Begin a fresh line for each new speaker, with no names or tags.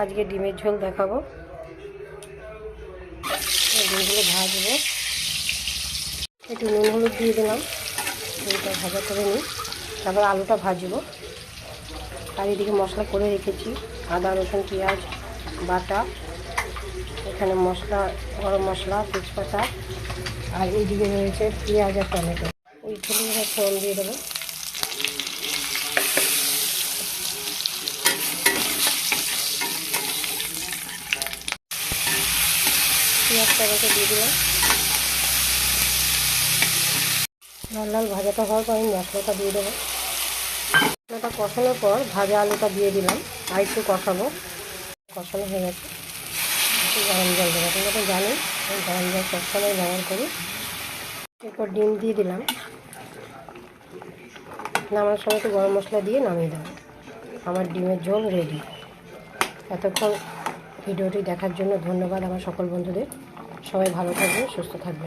আজকে ডিমের ঝোল দেখাবো। ডিমগুলো ভাজবো। একটু নুন হলুদ দিয়ে দিলাম। ডিমটা ভাজা করে নিই। তারপর আলুটা ভাজবো। আর এদিকে মশলা করে রেখেছি। আদা, রসুন, পেঁয়াজ, বাটা। এখানে মশলা, গরম মশলা, তেজপাতা। আর এইদিকে রয়েছে পেঁয়াজ আর টমেটো। ওই ছেলে ফোড়ন দিয়ে দেবো। পেঁয়াজ টমেটো দিয়ে দিলাম। লাল লাল ভাজাটা হওয়ার পর আমি মশলাটা দিয়ে দেবো। মশলাটা কষানোর পর ভাজা আলুটা দিয়ে দিলাম। আর একটু কষাবো। কষানো হয়ে গেছে। একটু গরম জল দেবো। তোমরা তো জানি আমি গরম জল সবসময় ব্যবহার করি। এরপর ডিম দিয়ে দিলাম। নামার সময় একটু গরম মশলা দিয়ে নামিয়ে দেবো। আমার ডিমের ঝোল রেডি এতক্ষণ ভিডিওটি দেখার জন্য ধন্যবাদ আমার সকল বন্ধুদের। সবাই ভালো থাকবেন সুস্থ থাকবে